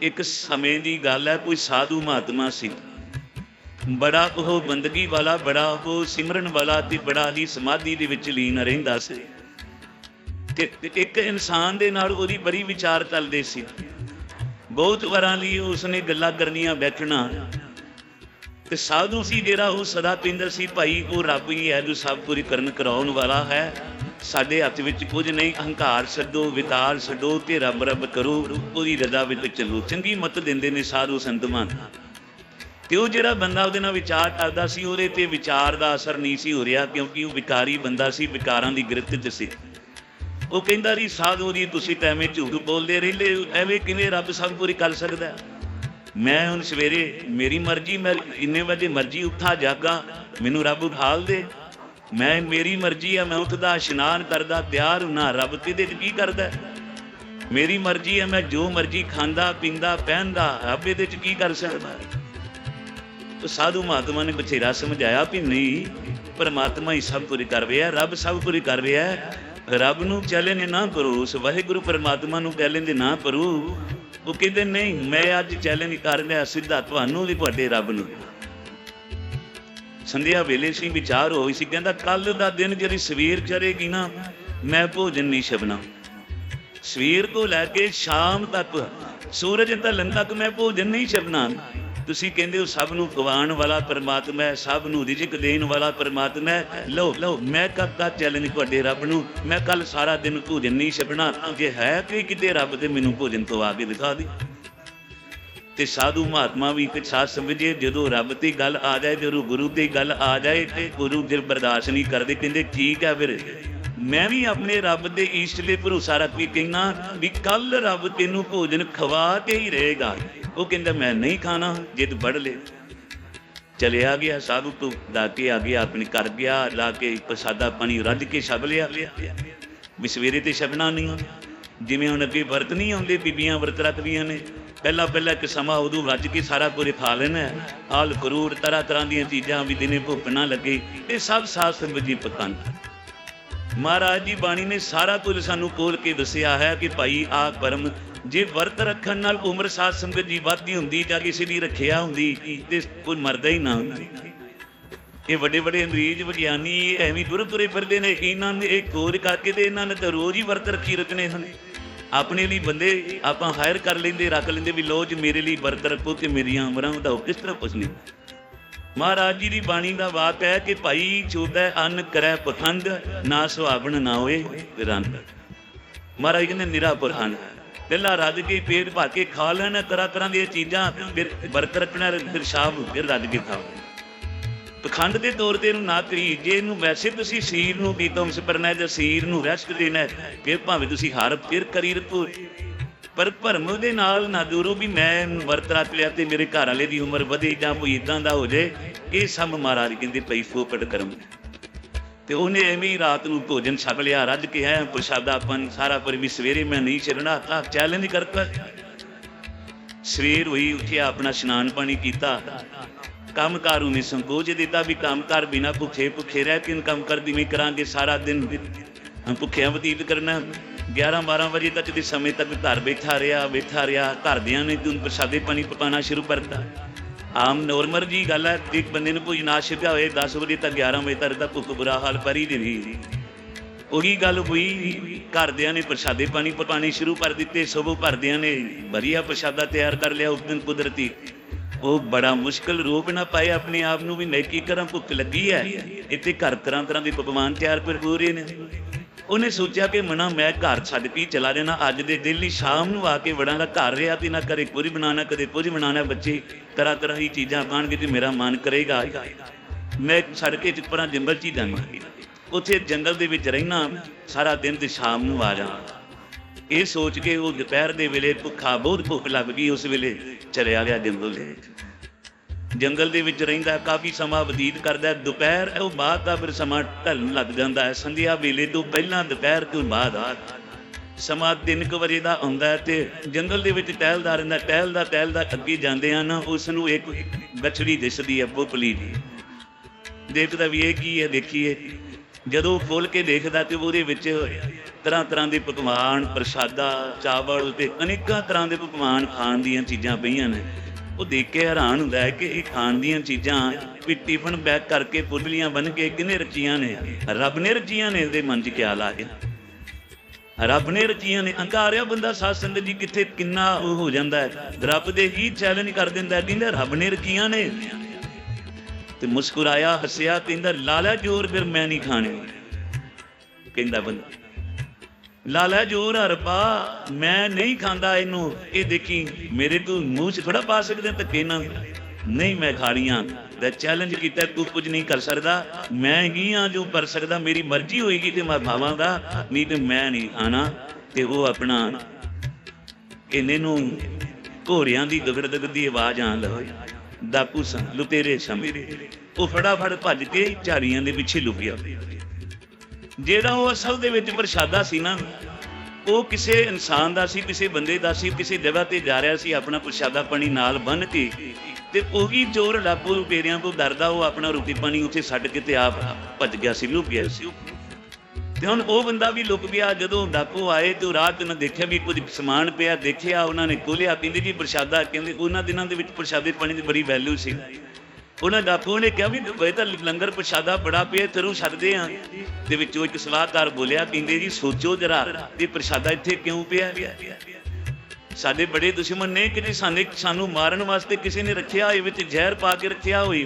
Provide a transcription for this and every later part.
ਇੱਕ ਸਮੇਂ ਦੀ ਗੱਲ ਹੈ, ਕੋਈ ਸਾਧੂ ਮਹਾਤਮਾ ਸੀ। ਬੜਾ ਉਹ ਬੰਦਗੀ ਵਾਲਾ, ਬੜਾ ਉਹ ਸਿਮਰਨ ਵਾਲਾ ਤੇ ਬੜਾ ਹੀ ਸਮਾਧੀ ਦੇ ਵਿੱਚ ਲੀਨ ਰਹਿੰਦਾ ਸੀ। ਤੇ ਇੱਕ ਇਨਸਾਨ ਦੇ ਨਾਲ ਉਹਦੀ ਬੜੀ ਵਿਚਾਰ ਚੱਲਦੇ ਸੀ। ਬਹੁਤ ਵਾਰਾਂ ਲਈ ਉਸਨੇ ਗੱਲਾਂ ਕਰਨੀਆਂ ਬੈਠਣਾ। ਤੇ ਸਾਧੂ ਸੀ ਜਿਹੜਾ ਉਹ ਸਦਾ ਪਿੰਦਰ ਸੀ, ਭਾਈ ਉਹ ਰੱਬ ਹੀ ਹੈ, ਜੋ ਸਭ ਕੁਝ ਕਰਨ ਕਰਾਉਣ ਵਾਲਾ ਹੈ। ਸਾਡੇ ਹੱਥ ਵਿੱਚ ਕੁਝ ਨਹੀਂ। ਹੰਕਾਰ ਛੱਡੋ ਵਿਤਾਰ ਛੱਡੋ ਤੇ ਰੱਬ ਰੱਬ ਕਰੋ। ਉਹਦੀ ਰਜ਼ਾ ਵਿੱਚ ਚੱਲੋ। ਚੰਗੀ ਮਤ ਦਿੰਦੇ ਨੇ ਸਾਧੂ ਸੰਤਮਾਨ ਤੇ ਉਹ ਜਿਹੜਾ ਬੰਦਾ ਉਹਦੇ ਨਾਲ ਵਿਚਾਰ ਕਰਦਾ ਸੀ, ਉਹਦੇ ਤੇ ਵਿਚਾਰ ਦਾ ਅਸਰ ਨਹੀਂ ਸੀ ਹੋ ਰਿਹਾ ਕਿਉਂਕਿ ਉਹ ਵਿਕਾਰੀ ਬੰਦਾ ਸੀ, ਵਿਕਾਰਾਂ ਦੀ ਗ੍ਰਿਫਤ 'ਚ ਸੀ। ਉਹ ਕਹਿੰਦਾ ਜੀ, ਸਾਧੂ ਜੀ, ਤੁਸੀਂ ਤਾਂ ਐਵੇਂ ਝੂਠ ਬੋਲਦੇ ਰਹਿੰਦੇ ਐਵੇਂ ਕਿਵੇਂ ਰੱਬ ਸਭ ਪੂਰੀ ਕਰ ਸਕਦਾ ਮੈਂ ਹੁਣ ਸਵੇਰੇ, ਮੇਰੀ ਮਰਜ਼ੀ, ਮੈਂ ਇੰਨੇ ਵਜੇ ਮਰਜ਼ੀ ਉੱਠਾ, ਜਾਗਾ। ਮੈਨੂੰ ਰੱਬ ਉਠਾਲ ਦੇ। ਮੈਂ ਮੇਰੀ ਮਰਜ਼ੀ ਆ, ਮੈਂ ਉੱਠਦਾ, ਇਸ਼ਨਾਨ ਕਰਦਾ, ਤਿਆਰ ਹੁਣਾ ਰੱਬ ਕਿਹਦੇ ਚ ਕੀ ਕਰਦਾ? ਮੇਰੀ ਮਰਜ਼ੀ ਆ, ਮੈਂ ਜੋ ਮਰਜ਼ੀ ਖਾਂਦਾ, ਪੀਂਦਾ, ਪਹਿਨਦਾ, ਰੱਬ ਇਹਦੇ ਚ ਕੀ ਕਰ ਸਕਦਾ? ਹੈ? ਸਾਧੂ ਮਹਾਤਮਾ ਨੇ ਬਥੇਰਾ ਸਮਝਾਇਆ ਵੀ ਨਹੀਂ, ਪਰਮਾਤਮਾ ਹੀ ਸਭ ਕੁਝ ਕਰ ਰਿਹਾ, ਰੱਬ ਸਭ ਕੁਝ ਕਰ ਰਿਹਾ। ਰੱਬ ਨੂੰ ਚੈਲੰਜ ਨਾ ਕਰੋ, ਉਸ ਵਾਹਿਗੁਰੂ ਪਰਮਾਤਮਾ ਨੂੰ ਚੈਲੰਜ ਨਾ ਕਰੋ। ਉਹ ਕਹਿੰਦੇ, ਨਹੀਂ, ਮੈਂ ਅੱਜ ਚੈਲੰਜ ਕਰ ਰਿਹਾ ਸਿੱਧਾ ਤੁਹਾਨੂੰ ਵੀ ਤੁਹਾਡੇ ਰੱਬ ਨੂੰ। ਸੰਧਿਆ ਵੇਲੇ ਸੀ, ਵਿਚਾਰ ਹੋਈ ਸੀ, ਕਹਿੰਦਾ ਕੱਲ ਦਾ ਦਿਨ ਜਿਹੜੀ ਸਵੇਰ ਚੜੇਗੀ ਨਾ, ਮੈਂ ਭੋਜਨ ਨਹੀਂ ਛਕਣਾ ਸਵੇਰ ਤੋਂ ਲੈ ਕੇ ਸ਼ਾਮ ਤੱਕ, ਸੂਰਜ ਢਲਣ ਤੱਕ ਮੈਂ ਭੋਜਨ ਨਹੀਂ ਛਕਣਾ ਤੁਸੀਂ ਕਹਿੰਦੇ ਹੋ ਸਭ ਨੂੰ ਗਵਾਉਣ ਵਾਲਾ ਪਰਮਾਤਮਾ ਹੈ, ਸਭ ਨੂੰ ਰਿਜ਼ਕ ਦੇਣ ਵਾਲਾ ਪਰਮਾਤਮਾ ਹੈ। ਲਓ ਲਓ, ਮੈਂ ਕਰਦਾ ਚੈਲੰਜ ਤੁਹਾਡੇ ਰੱਬ ਨੂੰ, ਮੈਂ ਕੱਲ ਸਾਰਾ ਦਿਨ ਭੋਜਨ ਨਹੀਂ ਛਪਣਾ ਜੇ ਹੈ ਕਿ ਕਿਤੇ ਰੱਬ ਤੇ ਮੈਨੂੰ ਭੋਜਨ ਤੋਂ ਆ ਕੇ ਦਿਖਾ ਦੇ। ਤੇ ਸਾਧੂ ਮਹਾਤਮਾ ਵੀ ਇੱਕ ਸਾਧ ਸਮਝੇ ਜਦੋਂ ਰੱਬ ਤੇ ਗੱਲ ਆ ਜਾਏ ਜਦੋਂ ਗੁਰੂ ਤੇ ਗੱਲ ਆ ਜਾਏ, ਤੇ ਗੁਰੂ ਫਿਰ ਬਰਦਾਸ਼ਤ ਨਹੀਂ ਕਰਦੇ, ਕਹਿੰਦੇ ਠੀਕ ਹੈ ਫਿਰ। ਮੈਂ ਵੀ ਆਪਣੇ ਰੱਬ ਦੇ ਈਸ਼ਟ ਤੇ ਭਰੋਸਾ ਰੱਖ ਕੇ ਕਹਿਣਾ ਵੀ ਕੱਲ ਰੱਬ ਤੈਨੂੰ ਭੋਜਨ ਖਵਾ ਕੇ ਹੀ ਰਹੇਗਾ। ਉਹ ਕਹਿੰਦਾ, ਮੈਂ ਨਹੀਂ ਖਾਣਾ, ਜਿੱਦ ਵੜ ਲੈ। ਚਲਿਆ ਗਿਆ ਸਾਧੂ ਤੋਂ, ਲਾ ਕੇ ਆ ਗਿਆ, ਆਪਣੇ ਘਰ ਗਿਆ, ਲਾ ਕੇ ਪ੍ਰਸਾਦਾ ਪਾਣੀ ਰੱਜ ਕੇ ਛਕ ਲਿਆ। ਵੀ ਸਵੇਰੇ ਤੇ ਛਕਣਾ ਨਹੀਂ, ਜਿਵੇਂ ਹੁਣ ਅੱਗੇ ਵਰਤ ਨਹੀਂ ਆਉਂਦੇ, ਬੀਬੀਆਂ ਵਰਤ ਰੱਖਦੀਆਂ ਨੇ। ਪਹਿਲਾਂ ਪਹਿਲਾਂ ਇੱਕ ਸਮਾਂ ਉਦੋਂ ਰੱਜ ਕੇ ਸਾਰਾ ਕੁਝ ਖਾ ਲੈਣਾ ਆਲ ਕਰੂਰ ਤਰ੍ਹਾਂ ਤਰ੍ਹਾਂ ਦੀਆਂ ਚੀਜ਼ਾਂ ਵੀ ਦਿਨੇ ਭੁੱਖ ਨਾ ਲੱਗੇ, ਇਹ ਸਭ ਸਾਧ ਸੰਗਤ ਜੀ ਪਤੰਨ ਮਹਾਰਾਜ ਦੀ ਬਾਣੀ ਨੇ ਸਾਰਾ ਕੁਝ ਸਾਨੂੰ ਖੋਲ ਕੇ ਦੱਸਿਆ ਹੈ ਕਿ ਭਾਈ ਆ ਪਰਮ ਜੇ ਵਰਤ ਰੱਖਣ ਨਾਲ ਉਮਰ ਸਾਧ ਸੰਗਤ ਜੀ ਵੱਧਦੀ ਹੁੰਦੀ ਜਾਂ ਕਿਸੇ ਦੀ ਰੱਖਿਆ ਹੁੰਦੀ ਤੇ ਕੋਈ ਮਰਦਾ ਹੀ ਨਾ ਹੁੰਦਾ। ਇਹ ਵੱਡੇ ਵੱਡੇ ਅੰਗਰੇਜ਼ ਵਿਗਿਆਨੀ ਐਵੇਂ ਤੁਰ ਤੁਰੇ ਫਿਰਦੇ ਨੇ, ਇਹਨਾਂ ਨੇ ਇਹ ਕੋਰ ਕਰਕੇ ਤੇ ਇਹਨਾਂ ਨੇ ਤਾਂ ਰੋਜ਼ ਹੀ ਵਰਤ ਰੱਖੀ ਰੱਖਣੇ ਹਨ। ਆਪਣੇ ਲਈ ਬੰਦੇ ਆਪਾਂ ਹਾਇਰ ਕਰ ਲੈਂਦੇ, ਰੱਖ ਲੈਂਦੇ ਵੀ ਲੋ ਜੀ ਮੇਰੇ ਲਈ ਵਰਤ ਰੱਖੋ ਤੇ ਮੇਰੀਆਂ ਉਮਰਾਂ ਵਧਾਓ ਕਿਸ ਤਰ੍ਹਾਂ ਕੁਛ ਨਹੀਂ। ਮਹਾਰਾਜ ਜੀ ਦੀ ਬਾਣੀ ਦਾ ਬਾਤ ਹੈ ਕਿ ਭਾਈ ਚੋਦੈ ਅੰਨ ਕਰੈ ਪਖੰਡ, ਨਾ ਸੁਹਾਵਣ ਨਾ ਹੋਏ ਰੰਦ ਮਹਾਰਾਜ ਕਹਿੰਦੇ ਨਿਰਾ ਪੁਰਹਨ ਪਹਿਲਾਂ ਰੱਜ ਕੇ ਪੇਟ ਭਰ ਕੇ ਖਾ ਲੈਣਾ ਤਰ੍ਹਾਂ ਤਰ੍ਹਾਂ ਦੀਆਂ ਚੀਜ਼ਾਂ, ਫਿਰ ਵਰਤ ਰੱਖਣਾ, ਫਿਰ ਸ਼ਾਮ ਫਿਰ ਰੱਜ ਕੇ ਖਾਓ। ਪਖੰਡ ਦੇ ਤੌਰ ਤੇ ਇਹਨੂੰ ਨਾ ਕਰੀ। ਜੇ ਇਹਨੂੰ ਵੈਸੇ ਤੁਸੀਂ ਸਰੀਰ ਨੂੰ ਪੀਤਮ ਸਪਰਨਾ ਜਾਂ ਸਰੀਰ ਨੂੰ ਰੈਸਟ ਦੇਣਾ ਫਿਰ ਭਾਵੇਂ ਤੁਸੀਂ ਹਰ ਫਿਰ ਕਰੀ ਰੱਖੋ। ਪਰ ਭਰਮ ਦੇ ਨਾਲ ਨਾ ਦੂਰੋ ਵੀ ਮੈਂ ਵਰਤ ਰੱਖ ਲਿਆ ਤੇ ਮੇਰੇ ਘਰ ਵਾਲੇ ਦੀ ਉਮਰ ਵਧੇ ਜਾਂ ਕੋਈ ਇਦਾਂ ਦਾ ਹੋ ਜਾਏ, ਇਹ ਸਭ ਮਹਾਰਾਜ ਕਹਿੰਦੇ ਪਈ ਫੋਪਟ ਕਰਮ। ਤੇ ਉਹਨੇ ਐਵੇਂ ਰਾਤ ਨੂੰ ਭੋਜਨ ਛਕ ਲਿਆ, ਰੱਜ ਕੇ ਆਇਆ ਪ੍ਰਸ਼ਾਦਾਪਨ ਸਾਰਾ ਪਰ ਵੀ ਸਵੇਰੇ ਮੈਂ ਨਹੀਂ ਛੱਡਣਾ, ਤਾਂ ਚੈਲੰਜ ਕਰਤਾ। ਸਵੇਰ ਹੋਈ, ਉੱਠਿਆ, ਆਪਣਾ ਇਸ਼ਨਾਨ ਪਾਣੀ ਕੀਤਾ। ਕੰਮਕਾਰ ਉਹਨੇ ਸੰਕੋਚ ਦਿੱਤਾ ਵੀ ਕੰਮਕਾਰ ਬਿਨਾ ਭੁੱਖੇ ਭੁੱਖੇ ਰਹਿ ਕੇ ਕੰਮ ਕਰ ਦਿਵੇਂ ਕਰਾਂਗੇ ਸਾਰਾ ਦਿਨ। ਭੁੱਖਿਆਂ ਬਤੀਤ ਕਰਨਾ। 11 12 ਵਜੇ ਤੱਕ ਦੇ ਸਮੇਂ ਤੱਕ ਘਰ ਬੈਠਾ ਰਿਹਾ ਬੈਠਾ ਰਿਹਾ। ਘਰਦਿਆਂ ਨੇ ਤੂੰ ਪ੍ਰਸਾਦੇ ਪਾਣੀ ਪਕਾਉਣਾ ਸ਼ੁਰੂ ਕਰਤਾ। ਆਮ ਨੋਰਮਲ ਜੀ ਗੱਲ ਹੈ, ਇੱਕ ਬੰਦੇ ਨੂੰ ਭੋਜਨ ਆਸ਼ਿਕਾ ਹੋਏ 10 ਵਜੇ ਤੱਕ 11 ਵਜੇ ਤੱਕ ਦਾ ਭੁੱਖ ਬੁਰਾ ਹਾਲ ਪਰੀ ਦੇ ਵੀ ਉਹੀ ਗੱਲ ਹੋਈ, ਘਰਦਿਆਂ ਨੇ ਪ੍ਰਸਾਦੇ ਪਾਣੀ ਪਕਾਉਣੇ ਸ਼ੁਰੂ ਕਰ ਦਿੱਤੇ। ਸਭੋ ਘਰਦਿਆਂ ਨੇ ਵਧੀਆ ਪ੍ਰਸਾਦਾ ਤਿਆਰ ਕਰ ਲਿਆ, ਉਸ ਦਿਨ ਕੁਦਰਤੀ। ਉਹ ਬੜਾ ਮੁਸ਼ਕਲ ਰੂਪ ਨਾ ਪਾਏ, ਆਪਣੇ ਆਪ ਨੂੰ ਵੀ ਮੈਂ ਕੀ ਕਰਾਂ, ਭੁੱਖ ਲੱਗੀ ਹੈ। ਇੱਥੇ ਘਰ ਤਰ੍ਹਾਂ ਤਰ੍ਹਾਂ ਦੇ ਪਕਵਾਨ ਤਿਆਰ ਕਰ ਪੂਰੇ ਨੇ। ਉਹਨੇ ਸੋਚਿਆ ਕਿ ਮਨਾ, ਮੈਂ ਘਰ ਛੱਡ ਕੇ ਹੀ ਚਲਾ ਜਾਣਾ। ਅੱਜ ਦੇ ਦਿਨ ਹੀ ਸ਼ਾਮ ਨੂੰ ਆ ਕੇ ਵੜਾਂਗਾ ਘਰ ਰਿਹਾ ਤੇ ਨਾ ਕਰੇ ਪੂਰੀ ਬਣਾਣਾ ਕਦੇ ਪੂਰੀ ਬਣਾਣਾ ਬੱਚੇ ਤਰ੍ਹਾਂ ਤਰ੍ਹਾਂ ਦੀ ਚੀਜ਼ਾਂ ਖਾਣਗੇ ਤੇ ਮੇਰਾ ਮਨ ਕਰੇਗਾ। ਮੈਂ ਸੜਕੇ ਚ ਪਰਾਂ ਜੰਗਲ ਚ ਹੀ ਜਾਣਾ ਉੱਥੇ ਜੰਗਲ ਦੇ ਵਿੱਚ ਰਹਿਣਾ, ਸਾਰਾ ਦਿਨ ਤੇ ਸ਼ਾਮ ਨੂੰ ਆ ਜਾਣਾ। ਇਹ ਸੋਚ ਕੇ ਉਹ ਦੁਪਹਿਰ ਦੇ ਵੇਲੇ ਭੁੱਖਾ, ਬਹੁਤ ਭੁੱਖ ਲੱਗ ਗਈ, ਉਸ ਵੇਲੇ ਚਲਿਆ ਗਿਆ ਜੰਗਲ ਦੇ ਵਿੱਚ। ਜੰਗਲ ਦੇ ਵਿੱਚ ਰਹਿੰਦਾ, ਕਾਫੀ ਸਮਾਂ ਬਤੀਤ ਕਰਦਾ, ਦੁਪਹਿਰ, ਉਹ ਬਾਅਦ ਦਾ ਫਿਰ ਸਮਾਂ ਢਲਣ ਲੱਗ ਜਾਂਦਾ ਹੈ। ਸੰਧਿਆ ਵੇਲੇ ਤੋਂ ਪਹਿਲਾਂ ਦੁਪਹਿਰ ਤੋਂ ਬਾਅਦ ਆ। ਸਮਾਂ ਤਿੰਨ ਕੁ ਵਜੇ ਦਾ ਹੁੰਦਾ ਹੈ ਤੇ ਜੰਗਲ ਦੇ ਵਿੱਚ ਟਹਿਲਦਾ ਰਹਿੰਦਾ, ਟਹਿਲਦਾ ਟਹਿਲਦਾ ਅੱਗੇ ਜਾਂਦੇ ਹਨ ਉਸ ਨੂੰ ਇੱਕ ਗਛੜੀ ਦਿਸਦੀ ਹੈ ਬੁਪਲੀ ਦੀ। ਦੇਖਦਾ ਵੀ ਇਹ ਕੀ ਹੈ, ਦੇਖੀਏ। ਜਦੋਂ ਖੋਲ ਕੇ ਦੇਖਦਾ ਤੇ ਉਹਦੇ ਵਿੱਚ ਤਰ੍ਹਾਂ ਤਰ੍ਹਾਂ ਦੇ ਪਕਵਾਨ, ਪ੍ਰਸ਼ਾਦਾ, ਚਾਵਲ ਤੇ ਅਨੇਕਾਂ ਤਰ੍ਹਾਂ ਦੇ ਪਕਵਾਨ ਖਾਣ ਦੀਆਂ ਚੀਜ਼ਾਂ ਪਈਆਂ ਨੇ। ਉਹ ਦੇਖ ਕੇ ਹੈਰਾਨ ਹੁੰਦਾ ਹੈ ਕਿ ਇਹ ਖਾਣ ਦੀਆਂ ਚੀਜ਼ਾਂ ਵੀ ਟਿਫਨ ਬੈਗ ਕਰਕੇ ਪੁੱਡਲੀਆਂ ਬਣ ਕੇ ਕਿਨੇ ਰਚੀਆਂ ਨੇ। ਰੱਬ ਨੇ ਰਚੀਆਂ ਨੇ ਇਹਦੇ ਮਨ 'ਚ ਖਿਆਲ ਆ ਗਿਆ ਰੱਬ ਨੇ ਰਚੀਆਂ ਨੇ। ਹੰਕਾਰਿਆ ਬੰਦਾ ਸਾਧ ਸੰਗਤ ਜੀ ਕਿੱਥੇ ਕਿੰਨਾ ਉਹ ਹੋ ਜਾਂਦਾ ਹੈ। ਰੱਬ ਦੇ ਹੀ ਚੈਲੰਜ ਕਰ ਦਿੰਦਾ ਕਹਿੰਦਾ ਰੱਬ ਨੇ ਰਚੀਆਂ ਨੇ। ਤੇ ਮੁਸਕਰਾਇਆ, ਹੱਸਿਆ, ਕਹਿੰਦਾ ਲਾਲਾ ਜੋਰ ਫਿਰ ਮੈਂ ਨਹੀਂ ਖਾਣੇ। ਕਹਿੰਦਾ ਬੰਦਾ ਲਾਲਾ ਜੋਰ ਹਰਪਾ, ਮੈਂ ਨਹੀਂ ਖਾਂਦਾ ਇਹਨੂੰ। ਇਹ ਦੇਖੀ ਮੇਰੇ ਕੋਲ ਮੂੰਹ 'ਚ ਥੋੜਾ ਪਾ ਸਕਦੇ ਧੱਕੇ ਨਾਲ ਨਹੀਂ, ਮੈਂ ਖਾਣੀਆਂ ਦਾ ਚੈਲੰਜ ਕੀਤਾ, ਤੂੰ ਕੁਝ ਨਹੀਂ ਕਰ ਸਕਦਾ। ਮੈਂ ਹੀ ਆ ਜੋ ਕਰ ਸਕਦਾ। ਮੇਰੀ ਮਰਜ਼ੀ ਹੋਏਗੀ ਤੇ ਮੈਂ ਭਾਵਾਂ ਦਾ। ਨਹੀਂ ਤੇ ਮੈਂ ਨਹੀਂ ਖਾਣਾ। ਤੇ ਉਹ ਆਪਣਾ ਇਹਨੇ ਨੂੰ ਘੋੜਿਆਂ ਦੀ ਦਗੜ ਦੀ ਆਵਾਜ਼ ਆਣ ਲੱਗੀ। ਦਾਪੂ ਸੰ ਲੁਤੇਰੇ ਸਮੇਰੇ ਉਹ ਫਟਾਫਟ ਭੱਜ ਕੇ ਝਾੜੀਆਂ ਦੇ ਪਿੱਛੇ ਲੁਕ ਗਿਆ। ਜਿਹੜਾ ਉਹ ਅਸਲ ਦੇ ਵਿੱਚ ਪ੍ਰਸ਼ਾਦਾ ਸੀ ਨਾ, ਉਹ ਕਿਸੇ ਇਨਸਾਨ ਦਾ ਸੀ, ਕਿਸੇ ਬੰਦੇ ਦਾ ਸੀ, ਕਿਸੇ ਜਗ੍ਹਾ ਤੇ ਜਾ ਰਿਹਾ ਸੀ, ਆਪਣਾ ਪ੍ਰਸ਼ਾਦਾ ਪਾਣੀ ਨਾਲ ਬੰਨ ਕੇ ਤੇ ਉਹੀ ਚੋਰ ਡਾਕੂ ਪੇਰਿਆਂ ਤੋਂ ਡਰਦਾ, ਉਹ ਆਪਣਾ ਰੋਟੀ ਪਾਣੀ ਉੱਥੇ ਛੱਡ ਕੇ ਤੇ ਆਪ ਭੱਜ ਗਿਆ ਸੀ, ਲੁਕ ਗਿਆ ਸੀ। ਤੇ ਹੁਣ ਉਹ ਬੰਦਾ ਵੀ ਲੁਕ ਗਿਆ, ਜਦੋਂ ਡਾਕੂ ਆਏ ਤੇ ਉਹ ਰਾਤ ਨੂੰ ਦੇਖਿਆ ਵੀ ਕੁਝ ਸਮਾਨ ਪਿਆ, ਦੇਖਿਆ, ਉਹਨਾਂ ਨੇ ਖੋਲਿਆ ਕਹਿੰਦੇ ਜੀ ਪ੍ਰਸ਼ਾਦਾ, ਕਹਿੰਦੇ ਉਹਨਾਂ ਦਿਨਾਂ ਦੇ ਵਿੱਚ ਪ੍ਰਸ਼ਾਦੇ ਪਾਣੀ ਦੀ ਬੜੀ ਵੈਲਿਊ ਸੀ। ਉਹਨਾਂ ਡਾਕੂ ਨੇ ਕਿਹਾ ਵੀ ਵੇ ਤਾਂ ਲੰਗਰ ਪ੍ਰਸ਼ਾਦਾ ਬੜਾ ਪਿਆ ਤੈਨੂੰ ਛੱਡਦੇ ਆ। ਦੇ ਵਿੱਚੋਂ ਇੱਕ ਸਲਾਹਕਾਰ ਬੋਲਿਆ, ਕਹਿੰਦੇ ਜੀ ਸੋਚੋ ਜਰਾ ਇਹ ਪ੍ਰਸ਼ਾਦਾ ਇੱਥੇ ਕਿਉਂ ਪਿਆ? ਸਾਡੇ ਬੜੇ ਦੁਸ਼ਮਣ ਨੇ ਕਿ ਜੀ ਸਾਨੇ ਸਾਨੂੰ ਮਾਰਨ ਵਾਸਤੇ ਕਿਸੇ ਨੇ ਰੱਖਿਆ ਹੋਏ ਵਿੱਚ ਜ਼ਹਿਰ ਪਾ ਕੇ ਰੱਖਿਆ ਹੋਈ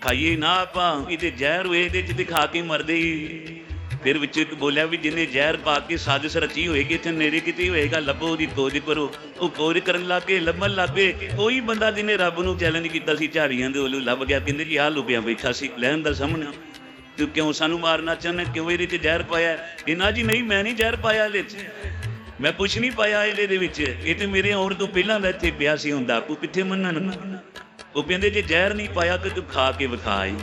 ਖਾਈਏ ਨਾ ਆਪਾਂ, ਇਹਦੇ ਜ਼ਹਿਰ ਹੋਏ, ਇਹਦੇ ਚ ਦਿਖਾ ਕੇ ਮਰਦੇ ਹੀ। ਫਿਰ ਵਿੱਚ ਇੱਕ ਬੋਲਿਆ ਵੀ ਜਿਹਨੇ ਜ਼ਹਿਰ ਪਾ ਕੇ ਸਾਜ਼ਿਸ਼ ਰਚੀ ਹੋਏਗੀ, ਇੱਥੇ ਨੇੜੇ ਕਿਤੇ ਹੋਏਗਾ, ਲੱਭੋ ਉਹਦੀ ਖੋਜ ਕਰੋ। ਉਹ ਖੋਜ ਕਰਨ ਲੱਗੇ, ਲੱਭਣ ਲੱਗੇ, ਉਹੀ ਬੰਦਾ ਜਿਹਨੇ ਰੱਬ ਨੂੰ ਚੈਲੰਜ ਕੀਤਾ ਸੀ, ਝਾੜੀਆਂ ਦੇ ਉਹਨੂੰ ਲੱਭ ਗਿਆ, ਕਹਿੰਦੇ ਜੀ ਆਹ ਲੁਕਿਆ ਬੈਠਾ ਸੀ, ਲੈਣ ਦਾ ਸਾਹਮਣੇ। ਤੂੰ ਕਿਉਂ ਸਾਨੂੰ ਮਾਰਨਾ ਚਾਹੁੰਦਾ, ਕਿਉਂ ਇਹਦੇ ਚ ਜ਼ਹਿਰ ਪਾਇਆ? ਇਹ ਜੀ ਨਹੀਂ, ਮੈਂ ਨਹੀਂ ਜ਼ਹਿਰ ਪਾਇਆ ਇਹਦੇ ਚ। ਮੈਂ ਕੁਛ ਨਹੀਂ ਪਾਇਆ ਇਹਦੇ ਦੇ ਵਿੱਚ। ਇਹ ਤੇ ਮੇਰੇ ਆਉਣ ਤੋਂ ਪਹਿਲਾਂ ਦਾ ਇੱਥੇ ਪਿਆ ਸੀ ਹੁੰਦਾ ਕੋ ਕਿੱਥੇ ਮੰਨਣ? ਉਹ ਕਹਿੰਦੇ ਜੇ ਜ਼ਹਿਰ ਨਹੀਂ ਪਾਇਆ ਤੇ ਤੂੰ ਖਾ ਕੇ ਵਿਖਾਈ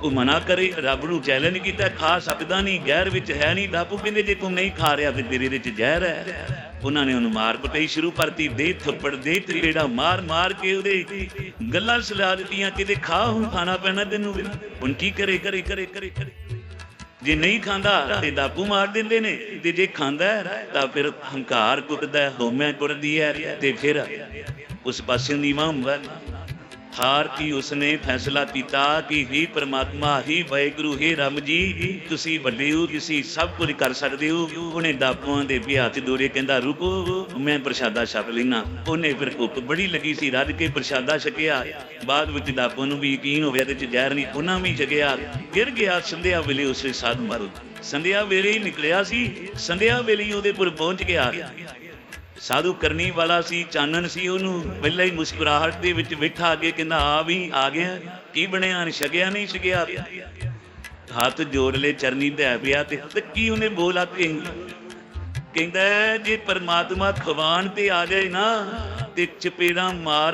ਉਹ ਮਨਾ ਕਰੇ ਰੱਬ ਨੂੰ ਚੈਲੰਜ ਕੀਤਾ ਖਾ ਸਕਦਾ ਨਹੀਂ ਜ਼ਹਿਰ ਵਿੱਚ ਹੈ ਨਹੀਂ ਦਾਪੂ ਕਹਿੰਦੇ ਜੇ ਤੂੰ ਨਹੀਂ ਖਾ ਰਿਹਾ ਤੇ ਤੇਰੇ ਵਿੱਚ ਜ਼ਹਿਰ ਹੈ। ਉਹਨਾਂ ਨੇ ਉਹਨੂੰ ਮਾਰ ਪਟਾਈ ਸ਼ੁਰੂ ਕਰਤੀ ਦੇ ਥੱਪੜ ਦੇ ਤ੍ਰਿੜਾ ਮਾਰ ਮਾਰ ਕੇ ਉਹਦੇ ਗੱਲਾਂ ਸੁਲਾ ਦਿੱਤੀਆਂ ਕਿਤੇ ਖਾ ਹੁਣ ਖਾਣਾ ਪੈਣਾ ਤੈਨੂੰ। ਹੁਣ ਕੀ ਕਰੇ ਕਰੇ ਕਰੇ ਕਰੇ ਕਰੇ। ਜੇ ਨਹੀਂ ਖਾਂਦਾ ਤੇ ਦਾਪੂ ਮਾਰ ਦਿੰਦੇ ਨੇ ਤੇ ਜੇ ਖਾਂਦਾ ਤਾਂ ਫਿਰ ਹੰਕਾਰ ਕੁੱਟਦਾ ਹੈ, ਕੁੱਟਦੀ ਹੈ ਤੇ ਫਿਰ ਉਸ ਪਾਸੇ ਨੀਵਾਂ ਹੁੰਦਾ ਹਾਰ ਕੀ ਉਸਨੇ ਫੈਸਲਾ ਕੀਤਾ ਕਿ ਹੀ ਪ੍ਰਮਾਤਮਾ, ਹੀ ਵਾਹਿਗੁਰੂ, ਹੀ ਰੱਬ ਜੀ, ਤੁਸੀਂ ਵੱਡੇ ਹੋ, ਤੁਸੀਂ ਸਭ ਕੁਝ ਕਰ ਸਕਦੇ ਹੋ। ਉਹਨੇ ਦਾਪੂਆਂ ਦੇ ਵੀ ਦੋਰੇ ਕਹਿੰਦਾ, ਰੁਕੋ, ਮੈਂ ਪ੍ਰਸ਼ਾਦਾ ਛਕ ਲੈਣਾ ਉਹਨੇ ਫਿਰ ਭੁੱਖ ਬੜੀ ਲੱਗੀ ਸੀ, ਰੱਜ ਕੇ ਪ੍ਰਸ਼ਾਦਾ ਛਕਿਆ। ਬਾਅਦ ਵਿੱਚ ਦਾਪੂ ਨੂੰ ਵੀ ਯਕੀਨ ਹੋ ਗਿਆ ਤੇ ਜ਼ਹਿਰ ਨਹੀਂ, ਉਹਨਾਂ ਵੀ ਛਕਿਆ। ਗਿਰ ਗਿਆ ਸੰਧਿਆ ਵੇਲੇ ਉਸੇ ਸਾਧ ਮਰ। ਸੰਧਿਆ ਵੇਲੇ ਹੀ ਨਿਕਲਿਆ ਸੀ, ਸੰਧਿਆ ਵੇਲੇ ਉਹਦੇ ਪੁਰ ਪਹੁੰਚ ਗਿਆ। ਸਾਧੂ ਕਰਨੀ ਵਾਲਾ ਸੀ, ਚਾਨਣ ਸੀ ਉਹਨੂੰ। ਪਹਿਲਾਂ ਹੀ ਮੁਸਕਰਾਹਟ ਦੇ ਵਿੱਚ ਬੈਠਾ ਅੱਗੇ ਕਹਿੰਦਾ, ਆ ਵੀ, ਆ ਗਿਆ। ਕੀ ਬਣਿਆ? ਨ ਛਕਿਆ ਨਹੀਂ ਛਕਿਆ? ਹੱਥ ਜੋੜ ਲੈ ਚਰਨੀ ਤੇ ਪਿਆ ਤੇ ਕੀ ਉਹਨੇ ਬੋਲਾ ਤੇ? ਕਹਿੰਦਾ, ਜੇ ਪਰਮਾਤਮਾ ਖਵਾਨ ਤੇ ਆ ਜਾਏ ਨਾ, ਤੇ ਚਪੇੜਾ ਮਾਰ